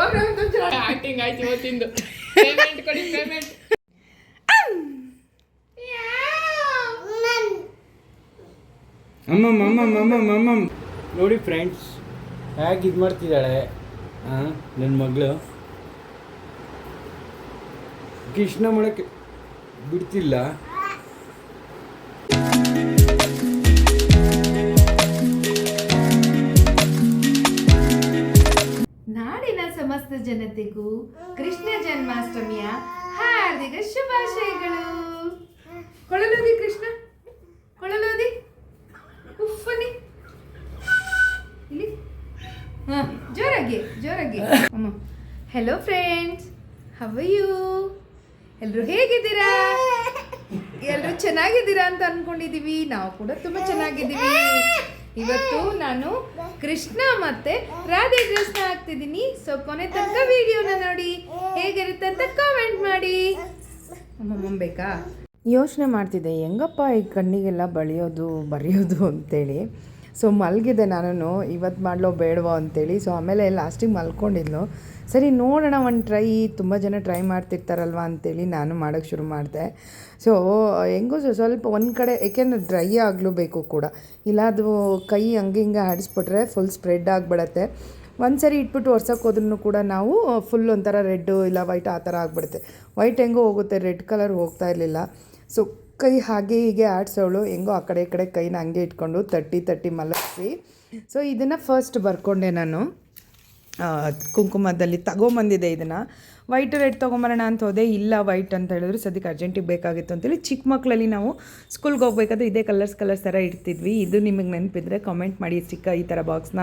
Acting ಆಯ್ತು ಇವತ್ತಿಂದು. Payment ಕೊಡಿ payment ಅಮ್ಮಮ್ಮ ಅಮ್ಮಮ್ಮ ಅಮ್ಮಮ್ಮ ಅಮ್ಮಮ್ಮ. ನೋಡಿ ಫ್ರೆಂಡ್ಸ್ ಹೇಗೆ ಇದು ಮಾಡ್ತಿದ್ದಾಳೆ? ಹಾಂ ನನ್ನ ಮಗಳು. ಕೃಷ್ಣ ಮಾಡಕ್ಕೆ ಬಿಡ್ತಿಲ್ಲ. ಸಮಸ್ತ ಜನತೆಗೂ ಕೃಷ್ಣ ಜನ್ಮಾಷ್ಟಮಿಯ ಹಾರ್ದಿಕ ಶುಭಾಶಯಗಳು. ಕೊಳಲೋದಿ ಕೃಷ್ಣ. ಕೊಳಲೋದಿ ಉಫ್ಫನಿ ಇಲ್ಲಿ. ಹಾ ಜೋರಾಗಿ ಜೋರಾಗಿ. ಅಮ್ಮ. ಹೆಲೋ ಫ್ರೆಂಡ್ಸ್ ಹವ ಯು ಎಲ್ಲರೂ ಹೇಗಿದ್ದೀರಾ? ಎಲ್ಲರೂ ಚೆನ್ನಾಗಿದ್ದೀರಾ ಅಂತ ಅನ್ಕೊಂಡಿದೀವಿ ನಾವು ಕೂಡ ತುಂಬಾ ಚೆನ್ನಾಗಿದ್ದೀವಿ. ಇವತ್ತು ನಾನು ಕೃಷ್ಣ ಮತ್ತೆ ರಾಧೆ ಕೃಷ್ಣ ಹಾಕ್ತಿದ್ದೀನಿ ಸೊ ಕೊನೆ ತನಕ ವಿಡಿಯೋನ ನೋಡಿ. ಹೇಗಿರುತ್ತೆ ಅಂತ ಕಾಮೆಂಟ್ ಮಾಡಿ. ಬೇಕಾ ಯೋಚನೆ ಮಾಡ್ತಿದ್ದೆ, ಹೆಂಗಪ್ಪ ಈ ಕಣ್ಣಿಗೆಲ್ಲ ಬಳಿಯೋದು, ಬರೆಯೋದು ಅಂತೇಳಿ. ಸೊ ಮಲಗಿದೆ ನಾನು ಇವತ್ತು ಮಾಡಲೋ ಬೇಡವೋ ಅಂತೇಳಿ. ಸೊ ಆಮೇಲೆ ಲಾಸ್ಟಿಗೆ ಮಲ್ಕೊಂಡಿದ್ಲು. ಸರಿ, ನೋಡೋಣ, ಒಂದು ಟ್ರೈ, ತುಂಬ ಜನ ಟ್ರೈ ಮಾಡ್ತಿರ್ತಾರಲ್ವ ಅಂತೇಳಿ ನಾನು ಮಾಡೋಕ್ಕೆ ಶುರು ಮಾಡಿದೆ. ಸೊ, ಹೆಂಗೋ ಸ್ವಲ್ಪ ಒಂದು ಕಡೆ, ಏಕೆಂದರೆ ಡ್ರೈ ಆಗಲೂ ಬೇಕು ಕೂಡ. ಇಲ್ಲ ಅದು ಕೈ ಹಂಗೆ ಹಿಂಗೆ ಆಡಿಸ್ಬಿಟ್ರೆ ಫುಲ್ ಸ್ಪ್ರೆಡ್ ಆಗಿಬಿಡತ್ತೆ. ಒಂದು ಸರಿ ಇಟ್ಬಿಟ್ಟು ಒರ್ಸೋಕೆ ಹೋದ್ರೂ ಕೂಡ ನಾವು ಫುಲ್ ಒಂಥರ ರೆಡ್ಡು ಇಲ್ಲ ವೈಟ್ ಆ ಥರ ಆಗಿಬಿಡುತ್ತೆ. ವೈಟ್ ಹೆಂಗೋ ಹೋಗುತ್ತೆ, ರೆಡ್ ಕಲರ್ ಹೋಗ್ತಾ ಇರಲಿಲ್ಲ. ಸೊ ಕೈ ಹಾಗೆ ಹೀಗೆ ಆಡಿಸೋಳು, ಹೆಂಗೋ ಆ ಕಡೆ ಈ ಕಡೆ ಕೈನ ಹಂಗೆ ಇಟ್ಕೊಂಡು ತಟ್ಟಿ ತಟ್ಟಿ ಮಲಗಿಸಿ. ಸೊ ಇದನ್ನು ಫಸ್ಟ್ ಬರ್ಕೊಂಡೆ ನಾನು. ಕುಂಕುಮದಲ್ಲಿ ತಗೊಂಬಂದಿದೆ ಇದನ್ನು. ವೈಟ್ ರೆಡ್ ತೊಗೊಂಬರೋಣ ಅಂತ ಹೋದೆ. ಇಲ್ಲ ವೈಟ್ ಅಂತ ಹೇಳಿದ್ರು. ಸದ್ಯಕ್ಕೆ ಅರ್ಜೆಂಟಿಗೆ ಬೇಕಾಗಿತ್ತು ಅಂತೇಳಿ ಚಿಕ್ಕ ಮಕ್ಕಳಲ್ಲಿ ನಾವು ಸ್ಕೂಲ್ಗೆ ಹೋಗ್ಬೇಕಾದ್ರೆ ಇದೇ ಕಲರ್ಸ್ ಕಲರ್ಸ್ ಥರ ಇಡ್ತಿದ್ವಿ. ಇದು ನಿಮಗೆ ನೆನಪಿದ್ರೆ ಕಾಮೆಂಟ್ ಮಾಡಿ ಚಿಕ್ಕ ಈ ಥರ ಬಾಕ್ಸ್ನ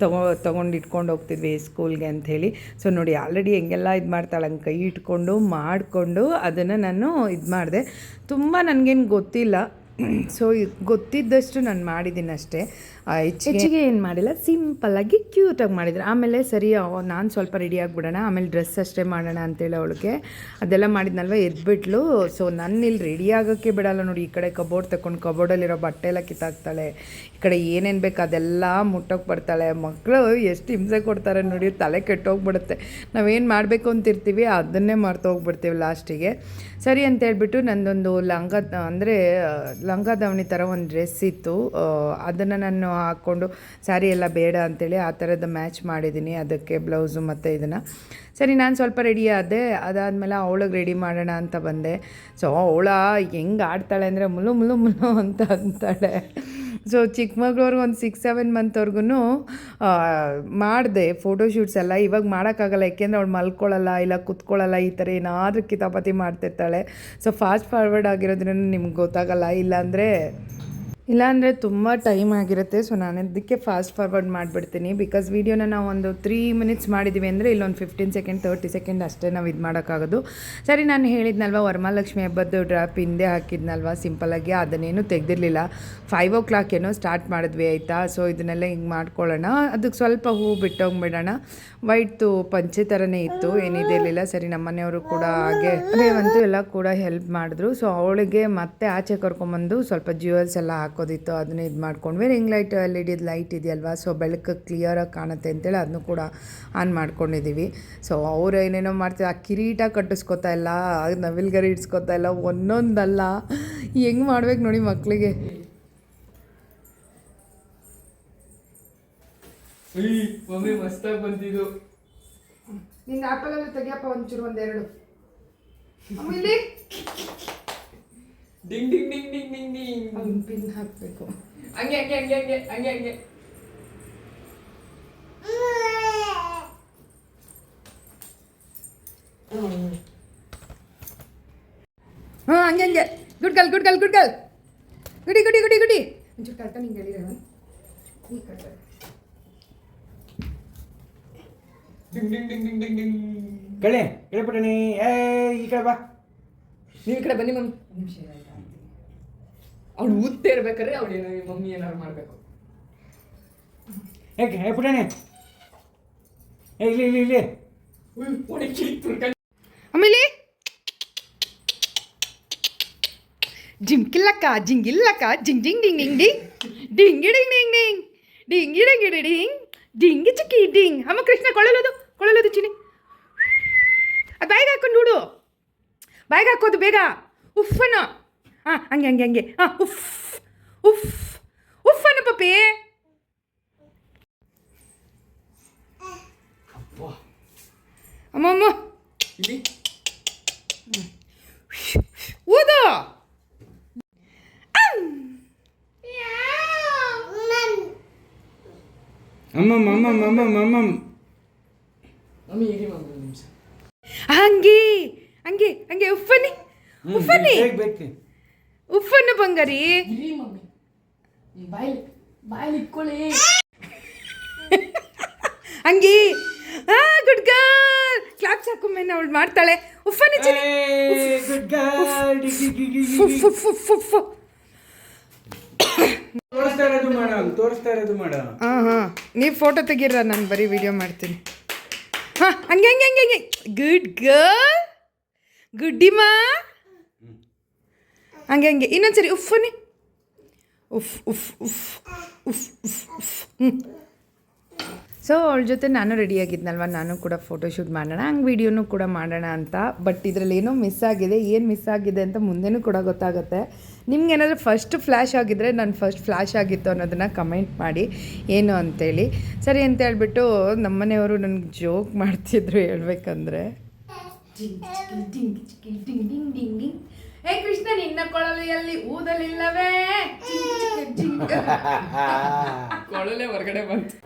ತಗೋ, ತೊಗೊಂಡು ಇಟ್ಕೊಂಡು ಹೋಗ್ತಿದ್ವಿ ಸ್ಕೂಲ್ಗೆ ಅಂಥೇಳಿ ಸೊ ನೋಡಿ ಆಲ್ರೆಡಿ ಹೆಂಗೆಲ್ಲ ಇದು ಮಾಡ್ತಾಳೆ ಹಂಗೆ ಕೈ ಇಟ್ಕೊಂಡು ಮಾಡಿಕೊಂಡು ಅದನ್ನು ನಾನು ಇದು ಮಾಡಿದೆ. ತುಂಬ ನನಗೇನು ಗೊತ್ತಿಲ್ಲ. ಸೊ ಗೊತ್ತಿದ್ದಷ್ಟು ನಾನು ಮಾಡಿದ್ದೀನಿ ಅಷ್ಟೇ ಹೆಚ್ಚಿಗೆ ಏನು ಮಾಡಿಲ್ಲ ಸಿಂಪಲ್ಲಾಗಿ ಕ್ಯೂಟಾಗಿ ಮಾಡಿದ್ರು. ಆಮೇಲೆ ಸರಿ ನಾನು ಸ್ವಲ್ಪ ರೆಡಿ ಆಗಿಬಿಡೋಣ, ಆಮೇಲೆ ಡ್ರೆಸ್ ಅಷ್ಟೇ ಮಾಡೋಣ ಅಂತೇಳಿ ಅವಳಿಗೆ. ಅದೆಲ್ಲ ಮಾಡಿದ್ನಲ್ವ, ಎದ್ಬಿಟ್ಲು. ಸೊ ನನ್ನ ಇಲ್ಲಿ ರೆಡಿ ಆಗೋಕ್ಕೆ ಬಿಡಲ್ಲ ನೋಡಿ. ಈ ಕಡೆ ಕಬೋರ್ಡ್ ತಗೊಂಡು ಕಬೋರ್ಡಲ್ಲಿರೋ ಬಟ್ಟೆ ಎಲ್ಲ ಕಿತ್ತಾಕ್ತಾಳೆ. ಈ ಕಡೆ ಏನೇನು ಬೇಕು ಅದೆಲ್ಲ ಮುಟ್ಟೋಕೆ ಬರ್ತಾಳೆ. ಮಕ್ಕಳು ಎಷ್ಟು ಹಿಂಸೆ ಕೊಡ್ತಾರೆ ನೋಡಿ, ತಲೆ ಕೆಟ್ಟೋಗ್ಬಿಡುತ್ತೆ. ನಾವೇನು ಮಾಡಬೇಕು ಅಂತಿರ್ತೀವಿ, ಅದನ್ನೇ ಮರ್ತು ಹೋಗ್ಬಿಡ್ತೀವಿ ಲಾಸ್ಟಿಗೆ. ಸರಿ ಅಂತ ಹೇಳ್ಬಿಟ್ಟು ನಂದೊಂದು ಲಂಗ ಅಂದರೆ, ಲಂಗ ದಾವಣಿ ಥರ ಒಂದು ಡ್ರೆಸ್ ಇತ್ತು. ಅದನ್ನು ನಾನು ಹಾಕ್ಕೊಂಡು ಸ್ಯಾರಿ ಎಲ್ಲ ಬೇಡ ಅಂತೇಳಿ ಆ ಥರದ ಮ್ಯಾಚ್ ಮಾಡಿದ್ದೀನಿ, ಅದಕ್ಕೆ ಬ್ಲೌಸು ಮತ್ತು ಇದನ್ನು. ಸರಿ, ನಾನು ಸ್ವಲ್ಪ ರೆಡಿ ಆದೆ, ಅದಾದಮೇಲೆ ಅವಳಿಗೆ ರೆಡಿ ಮಾಡೋಣ ಅಂತ ಬಂದೆ. ಸೊ ಅವಳ ಹೆಂಗೆ ಆಡ್ತಾಳೆ ಅಂದರೆ, ಮುಲು ಮುಲು ಮುಲು ಅಂತ ಅಂತಾಳೆ. ಸೊ ಚಿಕ್ಕಮಗ್ಳವ್ರಿಗೆ ಒಂದು ಸಿಕ್ಸ್ ಸೆವೆನ್ ಮಂತ್ವರೆಗೂ ಮಾಡಿದೆ ಫೋಟೋಶೂಟ್ಸ್ ಎಲ್ಲ. ಇವಾಗ ಮಾಡೋಕ್ಕಾಗಲ್ಲ, ಯಾಕೆಂದರೆ ಅವಳು ಮಲ್ಕೊಳ್ಳಲ್ಲ ಇಲ್ಲ ಕುತ್ಕೊಳ್ಳಲ್ಲ ಈ ಥರ ಏನಾದರೂ ಕಿತಾಪತಿ ಮಾಡ್ತಿರ್ತಾಳೆ. ಸೊ ಫಾಸ್ಟ್ ಫಾರ್ವರ್ಡ್ ಆಗಿರೋದ್ರಿಂದ ನಿಮ್ಗೆ ಗೊತ್ತಾಗಲ್ಲ, ಇಲ್ಲಾಂದರೆ ಇಲ್ಲಾಂದರೆ ತುಂಬ ಟೈಮ್ ಆಗಿರುತ್ತೆ. ಸೊ ನಾನು ಅದಕ್ಕೆ ಫಾಸ್ಟ್ ಫಾರ್ವರ್ಡ್ ಮಾಡಿಬಿಡ್ತೀನಿ. ಬಿಕಾಸ್ ವೀಡಿಯೋನ ನಾವು ಒಂದು ತ್ರೀ ಮಿನಿಟ್ಸ್ ಮಾಡಿದ್ದೀವಿ ಅಂದರೆ ಇಲ್ಲೊಂದು ಫಿಫ್ಟೀನ್ ಸೆಕೆಂಡ್ ತರ್ಟಿ ಸೆಕೆಂಡ್ ಅಷ್ಟೇ ನಾವು ಇದು ಮಾಡೋಕ್ಕಾಗೋದು. ಸರಿ, ನಾನು ಹೇಳಿದ್ನಲ್ವ, ವರಮಹಾಲಕ್ಷ್ಮಿ ಹಬ್ಬದ್ದು ಡ್ರಾಪ್ ಹಿಂದೆ ಹಾಕಿದ್ನಲ್ವ? ಸಿಂಪಲಾಗಿ ಅದನ್ನೇನು ತೆಗೆದಿರಲಿಲ್ಲ. ಫೈವ್ ಓ ಕ್ಲಾಕ್ ಏನೋ ಸ್ಟಾರ್ಟ್ ಮಾಡಿದ್ವಿ, ಆಯಿತಾ? ಸೊ ಇದನ್ನೆಲ್ಲ ಹಿಂಗೆ ಮಾಡ್ಕೊಳ್ಳೋಣ. ಅದಕ್ಕೆ ಸ್ವಲ್ಪ ಹೂ ಬಿಟ್ಟೋಗ್ಬಿಡೋಣ. ವೈಟ್ ಪಂಚೆ ಥರನೇ ಇತ್ತು ಏನಿದೆ ಇರಲಿಲ್ಲ. ಸರಿ ನಮ್ಮನೆಯವರು ಕೂಡ ಹಾಗೆ ಅಂತೂ ಎಲ್ಲ ಕೂಡ ಹೆಲ್ಪ್ ಮಾಡಿದ್ರು. ಸೊ ಅವಳಿಗೆ ಮತ್ತೆ ಆಚೆ ಕರ್ಕೊಂಬಂದು ಸ್ವಲ್ಪ ಜ್ಯುವೆಲ್ಸ್ ಎಲ್ಲ ಹಾಕೋದಿತ್ತು ಅದನ್ನ ಇದು ಮಾಡ್ಕೊಂಡ್ವಿ ring light L E D light ಇದೆಯಲ್ವಾ? ಸೊ ಬೆಳಕು ಕ್ಲಿಯರಾಗಿ ಕಾಣುತ್ತೆ ಅಂತೇಳಿ ಅದನ್ನು ಕೂಡ ಆನ್ ಮಾಡ್ಕೊಂಡಿದ್ದೀವಿ ಸೊ ಅವ್ರು ಏನೇನೋ ಮಾಡ್ತಾರೆ ಆ ಕಿರೀಟ ಕಟ್ಟಿಸ್ಕೊತಾ ಇಲ್ಲ ನವಿಲ್ಗರಿ ಇಡ್ಸ್ಕೊತಾ ಇಲ್ಲ ಒಂದೊಂದಲ್ಲ. ಹೆಂಗೆ ಮಾಡ್ಬೇಕು ನೋಡಿ ಮಕ್ಕಳಿಗೆ ಮಮ್ಮಿ ಮಸ್ತಾಗಿ ಬಂದಿದ್ದು ನಿನ್ನ ಆ್ಯಪಲಲ್ಲಿ ತೆಗಿಯಪ್ಪ ಒಂಚೂರು ಒಂದೆರಡು. ಆಮೇಲೆ ಡಿಂಗ್ ಡಿಂಗ್ ಡಿಂಗ್ ಡಿಂಗ್ ಡಿಂಗ್ ಡಿಂಗ್ ಅವ್ನು ಪಿನ್ ಹಾಕಬೇಕು ಹಂಗೆ ಹಂಗೆ ಹಂಗೆ ಹಂಗೆ ಹಂಗೆ ಹಂಗೆ ಹಾಂ ಹಂಗೆ ಹಂಗೆ good girl good girl good girl ಗುಡಿ ಗುಡಿ ಗುಡಿ ಗುಡಿ ಒಂಚೂರು ಕಳ್ತ ನಿಂಗೆ ಹೇಳಿರೋಣ ಈ ಕಳ್ತ ಡಿಂಗ್ ಡಿಂಗ್ ಡಿಂಗ್ ಡಿಂಗ್ ಡಿಂಗ್ ಡಿಂಗ್ ಕಳೆ ಕಳೆ ಪುಟಣಿ ಏ ಈ ಕಡೆ ಬಾ ನೀವು ಈ ಕಡೆ ಬನ್ನಿ ಮಮ್ಮಿ ನಿಮಿಷ ಅವಳು ಊದ್ತಾ ಇರ್ಬೇಕಾದ್ರೆ ಅವಳು ಏನೋ ಮಮ್ಮಿ ಏನಾದ್ರು ಮಾಡಬೇಕು. ಏಕೆ ಏ ಇಲ್ಲಿ ಇಲ್ಲಿ ಇಲ್ಲಿ. ಒಣಗಿ ಆಮೇಲೆ ಜಿಂಕಿಲ್ಲಕ್ಕ ಜಿಂಗಿಲ್ಲಕ್ಕ ಜಿಂಗ್ ಜಿಂಗ್ ಡಿಂಗ್ ಡಿಂಗ್ ಡಿಂಗ್. ಡಿಂಗಿ ಡಿಂಗ್ ಡಿಂಗ್ ಡಿಂಗ್. ಡಿಂಗಿ ಡಿಂಗಿ ಡಿಂಗಿ ಡಿಂಗ್ ಡಿಂಗಿ. ಚಿಕ್ಕಿ ಡಿಂಗ್. ಅಮ್ಮ ಕೃಷ್ಣ ಕೊಳಲೋದು ಕೊಳಲೋದು ಚಿನಿ ಅದು ಬಾಯಿಗೆ ಹಾಕೊಂಡು ನೋಡು. ಬಾಯಿಗೆ ಹಾಕೋದು ಬೇಗ. ಉಫ್ಫನ. ಹಾಂ ಹಂಗೆ ಹಂಗೆ ಹಂಗೆ ಹಾಂ ಉಫ್ ಉಫ್ ಉಫ್ಫನ ಪಪ್ಪಿ ಅಮ್ಮಮ್ಮ ಇಲ್ಲಿ ಊದು ಅಮ್ಮಮ್ಮ ಅಮ್ಮಮ್ಮ ಅಮ್ಮಮ್ಮ ಅಮ್ಮಮ್ಮ ಮಮ್ಮಿ ಇರಿ ಮಮ್ಮಿ ಒಂದು ನಿಮಿಷ ಹಂಗೆ ಹಂಗೆ ಹಂಗೆ ಉಫ್ಫನಿ ಹ್ಮ್, ಉಫ್ಫನ್ನು ಬಂಗಾರಿ. ಅಂಗಿ ಆ ಗುಡ್ ಗರ್ಲ್ ಕ್ಲಾಪ್ಸ್ ಹಾಕೊಂಬೇನೆ ಅವಳು ಮಾಡ್ತಾಳೆ. ಉಫ್ಫನಿ ಹಾಂ ಹಾಂ. ನೀವು ಫೋಟೋ ತೆಗೀರ ನಾನು ಬರೀ ವಿಡಿಯೋ ಮಾಡ್ತೀನಿ. ಹಾಂ ಹಂಗೆ ಹಂಗೆ ಹಂಗೆ ಹಂಗೆ. ಗುಡ್ ಗರ್ಲ್ ಗುಡ್ಡಿಮಾ ಹಂಗೆ ಹಂಗೆ. ಇನ್ನೊಂದ್ಸರಿ ಉಫ್ಫನಿ ಉಫ್ ಉಫ್ ಉಫ್ ಉಫ್ ಉಫ್ ಉಫ್ ಸೊ ಅವಳ ಜೊತೆ ನಾನು ರೆಡಿಯಾಗಿದ್ನಲ್ವ ನಾನು ಕೂಡ ಫೋಟೋಶೂಟ್ ಮಾಡೋಣ. ಹಂಗೆ ವೀಡಿಯೋನು ಕೂಡ ಮಾಡೋಣ ಅಂತ. ಬಟ್ ಇದರಲ್ಲಿ ಏನೋ ಮಿಸ್ ಆಗಿದೆ. ಏನು ಮಿಸ್ ಆಗಿದೆ ಅಂತ ಮುಂದೆನೂ ಕೂಡ ಗೊತ್ತಾಗುತ್ತೆ. ನಿಮ್ಗೆ ಏನಾದರೂ ಫಸ್ಟ್ ಫ್ಲ್ಯಾಶ್ ಆಗಿದ್ದರೆ ನಾನು ಫಸ್ಟ್ ಫ್ಲ್ಯಾಶ್ ಆಗಿತ್ತು ಅನ್ನೋದನ್ನು ಕಮೆಂಟ್ ಮಾಡಿ. ಏನು ಅಂತೇಳಿ. ಸರಿ ಅಂತ ಹೇಳ್ಬಿಟ್ಟು ನಮ್ಮನೆಯವರು ನನಗೆ ಜೋಕ್ ಮಾಡ್ತಿದ್ರು ಹೇಳ್ಬೇಕಂದ್ರೆ. ಏ ಕೃಷ್ಣ ನಿನ್ನ ಕೊಳಲೆಯಲ್ಲಿ ಊದಲಿಲ್ಲವೇ? ಕೊಳಲೆ ಹೊರಗಡೆ ಬಂತು.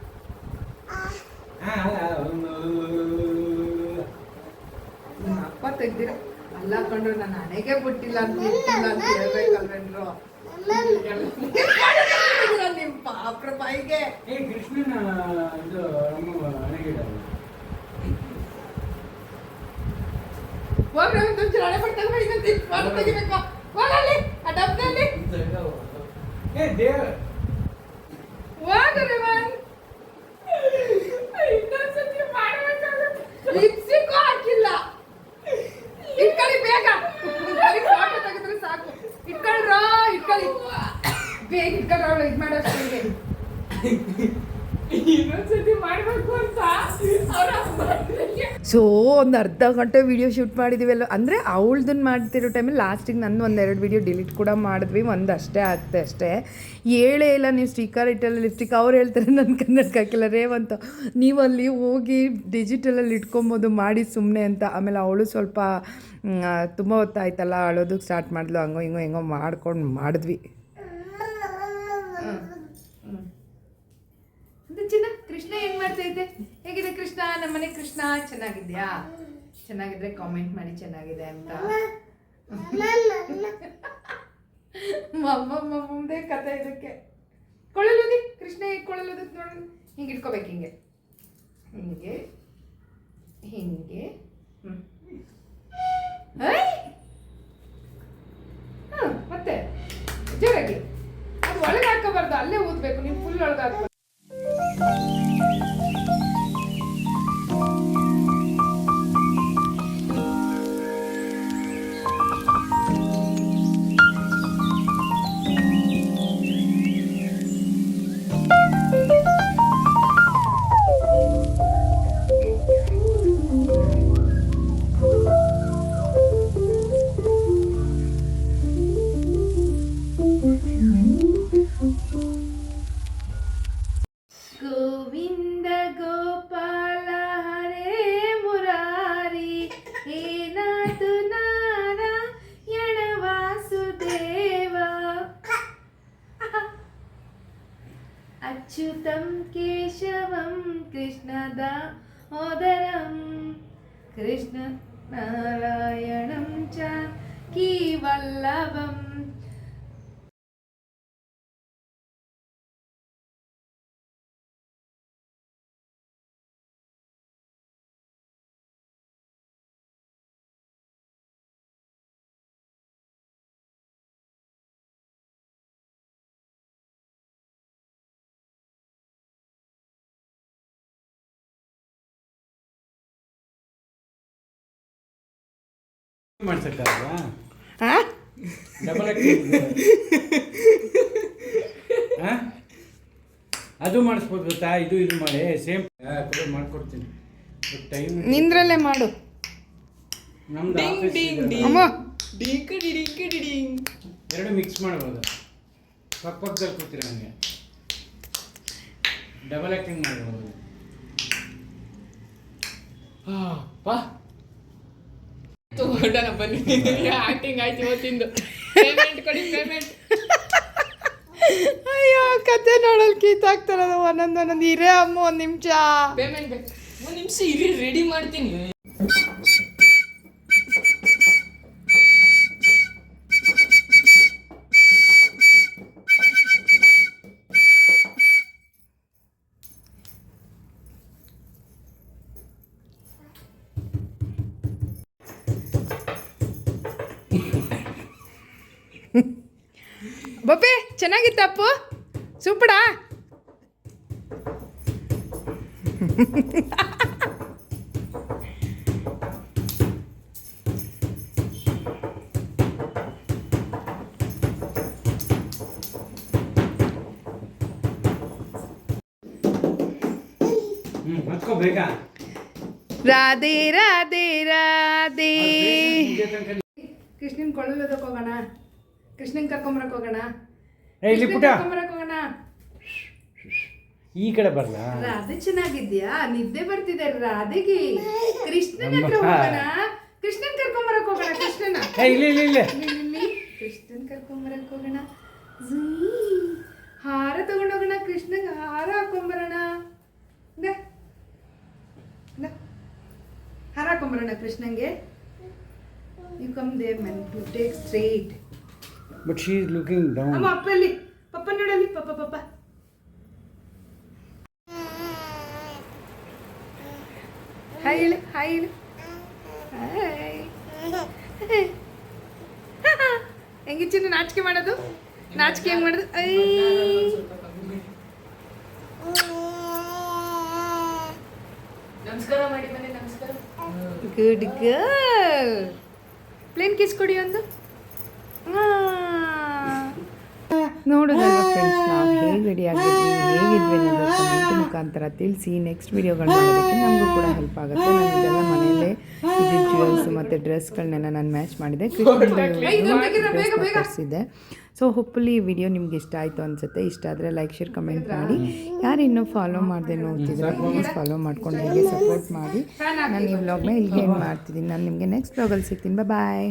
ಅಪ್ಪ ತೆಗ್ದಿರ ಅಲ್ಲ ಕಂಡ್ರು ನಾನು ಹಣೆಗೆ ಬಿಟ್ಟಿಲ್ಲ ಅಂತ ಇಟ್ಟಿಲ್ಲ ಅಂತ ಹೇಳ್ಬೇಕಲ್ವೇನ್ರು? ನಿಮ್ಮ ಪಾಪ್ರ ಬಾಯಿಗೆ. ಏ ಕೃಷ್ಣನ ಇದು ನಮ್ಮ ಹಣೆಗಿಡ ಹೋಗ್ರೆ ಒಂದೊಂದು ಹಣೆ ಬರ್ತಾವೆ ಇನ್ನೊಂದು ಮಾಡಿ ತೆಗಿಬೇಕು ಹೋಗಲ್ಲಿ ಆ ಡಬ್ನಲ್ಲಿ ಏ ದೇವ ಹೋಗ್ರಿ ಮನ್ ಇನ್ನೊಂದ್ಸತಿ ಮಾಡ್ಬೇಕಾಗುತ್ತೆ ಲಿಪ್ಸಿಕ್ ಹಾಕಿಲ್ಲ ಇಟ್ಕೊಳ್ಳಿ ಬೇಗ ಬರೀ ಫೋಟೋ ತೆಗೆದ್ರೆ ಸಾಕು ಇಟ್ಕೊಳ್ರ ಇಟ್ಕೊಳ್ಳಿ ಬೇಗ ಇಟ್ಕೊಳ್ರ ಅವಳು ಇದು ಮಾಡೋಷ್ಟೊಂಗೆ ಇನ್ನೊಂದ್ಸತಿ ಮಾಡ್ಬೇಕು ಅಂತ ಅವ್ರ ಸೊ ಒಂದು ಅರ್ಧ ಗಂಟೆ ವಿಡಿಯೋ ಶೂಟ್ ಮಾಡಿದ್ದೀವಲ್ಲ ಅಂದರೆ ಅವಳ್ದನ್ನ ಮಾಡ್ತಿರೋ ಟೈಮಲ್ಲಿ ಲಾಸ್ಟಿಗೆ ನಂದು ಒಂದೆರಡು ವಿಡಿಯೋ ಡಿಲೀಟ್ ಕೂಡ ಮಾಡಿದ್ವಿ. ಒಂದು ಅಷ್ಟೇ ಆಗ್ತೆ ಅಷ್ಟೇ. ಹೇಳೇ ಇಲ್ಲ ನೀವು ಸ್ಟಿಕರ್ ಇಟ್ಟಲ್ಲ ಲಿಪ್ಸ್ಟಿಕ್ ಅವ್ರು ಹೇಳ್ತಾರೆ ನನ್ನ ಕನ್ನಡಕ್ಕೆ ಹಾಕಿಲ್ಲ. ರೇವಂತ, ನೀವು ಅಲ್ಲಿ ಹೋಗಿ ಡಿಜಿಟಲಲ್ಲಿ ಇಟ್ಕೊಬೋದು, ಮಾಡಿ ಸುಮ್ಮನೆ ಅಂತ. ಆಮೇಲೆ ಅವಳು ಸ್ವಲ್ಪ ತುಂಬ ಹೊತ್ತಾಯ್ತಲ್ಲ ಅಳೋದಕ್ಕೆ ಸ್ಟಾರ್ಟ್ ಮಾಡಲು ಹಂಗೋ, ಹಿಂಗೋ, ಹೆಂಗೋ ಮಾಡ್ಕೊಂಡು ಮಾಡಿದ್ವಿ ಚಿನ್ನ ಕೃಷ್ಣ ಮಾಡ್ತಾ ಇದ್ದೆ? ಹೇಗಿದೆ ಕೃಷ್ಣ? ನಮ್ಮನೆ ಕೃಷ್ಣ, ಚೆನ್ನಾಗಿದ್ಯಾ? ಚೆನ್ನಾಗಿದ್ರೆ ಕಾಮೆಂಟ್ ಮಾಡಿ ಚೆನ್ನಾಗಿದೆ ಅಂತ. ಮಮ್ಮ ಮುಂದೆ ಕತೆ ಇದಕ್ಕೆ. ಕೊಳ್ಳಲೋದಿ ಕೃಷ್ಣ ಹೇಗೆ ಕೊಳ್ಳಲೋದಕ್ಕೆ ನೋಡೋಣ ಹಿಂಗೆ ಇಟ್ಕೋಬೇಕು, ಹಿಂಗೆ. ಹಿಂಗೆ. ಹಿಂಗೆ. ಹ್ಮ್. ಹಾ ಮತ್ತೆ. ಜೋರಾಗಿ. ಅದು ಒಳಗೆ ಹಾಕೋಬಾರ್ದು, ಅಲ್ಲೇ ಊದ್ಬೇಕು ನೀವು ಫುಲ್ ಒಳಗೆ ಹಾಕ್ಬೇಕು कृष्ण नारायणं च कीवल्लभम् ಅದು ಮಾಡಿಸ್ಬೋದು ಗೊತ್ತಾ? ಇದು ಇದು ಮಾಡಿ. ಸೇಮ್ ಮಾಡ್ಕೊಡ್ತೀನಿ. ಟೈಮ್ ನಿಂದ್ರಲ್ಲೇ ಮಾಡು. ನಮ್ದು ಎರಡು ಮಿಕ್ಸ್ ಮಾಡ್ಬೋದು. ಪಕ್ಕ ಪಕ್ಕದಲ್ಲಿ ಕೂತಿರ ಹಂಗೆ. ಡಬಲ್ ಆ್ಯಕ್ಟಿಂಗ್ ಮಾಡ್ಬೋದು. ಬಾ ಹೊರಡೋಣ ಬನ್ನಿ ಆಕ್ಟಿಂಗ್ ಆಯ್ತು ಇವತ್ತಿಂದು. ಪೇಮೆಂಟ್ ಕೊಡಿ ಪೇಮೆಂಟ್ ಅಯ್ಯೋ ಕತೆ ನೋಡಲ್ ಕೀತಾಗ್ತಾರದು ಒಂದೊಂದು ಒಂದೊಂದು. ಇರೇ ಅಮ್ಮ ಒಂದು ನಿಮಿಷ. ಪೇಮೆಂಟ್ ಬೇಕು. ಒಂದು ನಿಮಿಷ ಇರಿ ರೆಡಿ ಮಾಡ್ತೀನಿ. ಬಪ್ಪೆ ಚೆನ್ನಾಗಿತ್ತಪ್ಪು ಸೂಪಡಾ ರಾಧೆ ರಾಧೆ ರಾಧೆ. ಕೃಷ್ಣನ್ ಹೋಗೋಣ? ಕೃಷ್ಣನ್ ಕರ್ಕೊಂಬರಕ್ ಹೋಗೋಣ. ಏ, ಇಲ್ಲಿ ಪುಟ. ಕರ್ಕೊಂಬರಕ್ ಹೋಗೋಣ. ಈ ಕಡೆ ಬರ್ಲ? ರಾಧೆ ಚೆನ್ನಾಗಿದ್ಯಾ? ನಿದ್ದೆ ಬರ್ತಿದೆ ರಾಧೆಗೆ. ಕೃಷ್ಣನ್ ಹತ್ರ. ಹೋಗೋಣ. ಕೃಷ್ಣನ್ ಕರ್ಕೊಂಬರಕ್ ಹೋಗೋಣ ಕೃಷ್ಣನ. ಏ ಇಲ್ಲಿ ಇಲ್ಲಿ ಇಲ್ಲಿ. ಕೃಷ್ಣನ್ ಕರ್ಕೊಂಬರಕ್ ಹೋಗೋಣ. ಹಾರ ತಗೊಂಡೋಗೋಣ ಕೃಷ್ಣನ್ ಹಾರ ಹಾಕೊಂಬರೋಣ. ಇಂದ. ಇಂದ. ಹಾರ ಹಾಕೊಂಬರೋಣ ಕೃಷ್ಣಂಗೆ you come they man to take straight but she is looking down ಅಮ್ಮ ಅಪ್ಪಲ್ಲಿ. ಪಪ್ಪ ನೋಡಲ್ಲಿ. ಪಪ್ಪ ಪಪ್ಪ. ಹಾಯ್ ಹೇಳಿ ಹಾಯ್ ಹೇಳಿ ಹಾಯ್ ಹೆಂಗಿಚ್ಚಿನ ನಾಚಿಕೆ ಮಾಡೋದು? ನಾಚಿಕೆ ಹೆಂಗೆ ಮಾಡೋದು? ಐ. ನಮಸ್ಕಾರ ಮಾಡಿ ಬನ್ನಿ ನಮಸ್ಕಾರ. ಗುಡ್ ಗರ್ಲ್ ಪ್ಲೇನ್ ಕಿಸ್ ಕೊಡಿ ಒಂದು. ನೋಡೋದಲ್ವ ಫ್ರೆಂಡ್ಸ್ ನಾವು ಹೇಗೆ ರೆಡಿ ಆಗಿದ್ವಿ ಹೇಗಿದ್ವಿ ಅನ್ನೋದು ಕಮೆಂಟ್ ಮುಖಾಂತರ ತಿಳಿಸಿ ನೆಕ್ಸ್ಟ್ ವಿಡಿಯೋಗಳು ಮಾಡೋದಕ್ಕೆ ನಮಗೂ ಕೂಡ ಹೆಲ್ಪ್ ಆಗುತ್ತೆ. ನಾನು ಇದೆಲ್ಲ ಮನೆಯಲ್ಲೇ ಇದು ಜ್ಯುವೆಲ್ಸ್ ಮತ್ತು ಡ್ರೆಸ್ಗಳನ್ನೆಲ್ಲ ನಾನು ಮ್ಯಾಚ್ ಮಾಡಿದೆ. ತರಿಸಿದ್ದೆ. ಸೊ ಹೋಪ್ಫುಲಿ ಈ ವಿಡಿಯೋ ನಿಮ್ಗೆ ಇಷ್ಟ ಆಯಿತು ಅನಿಸುತ್ತೆ. ಇಷ್ಟ ಆದರೆ ಲೈಕ್ ಶೇರ್ ಕಮೆಂಟ್ ಮಾಡಿ. ಯಾರು ಇನ್ನೂ ಫಾಲೋ ಮಾಡಿದೆ ನೋಡ್ತಿದ್ರೆ ಪ್ಲೀಸ್ ಫಾಲೋ ಮಾಡ್ಕೊಂಡು ಹೀಗೆ ಸಪೋರ್ಟ್ ಮಾಡಿ. ನಾನು ಈ ವ್ಲಾಗ್ನ ಇಲ್ಲಿಗೆ ಏನು ಮಾಡ್ತಿದ್ದೀನಿ ನಾನು ನಿಮಗೆ ನೆಕ್ಸ್ಟ್ ವ್ಲಾಗಲ್ಲಿ ಸಿಗ್ತೀನಿ. ಬಾಯ್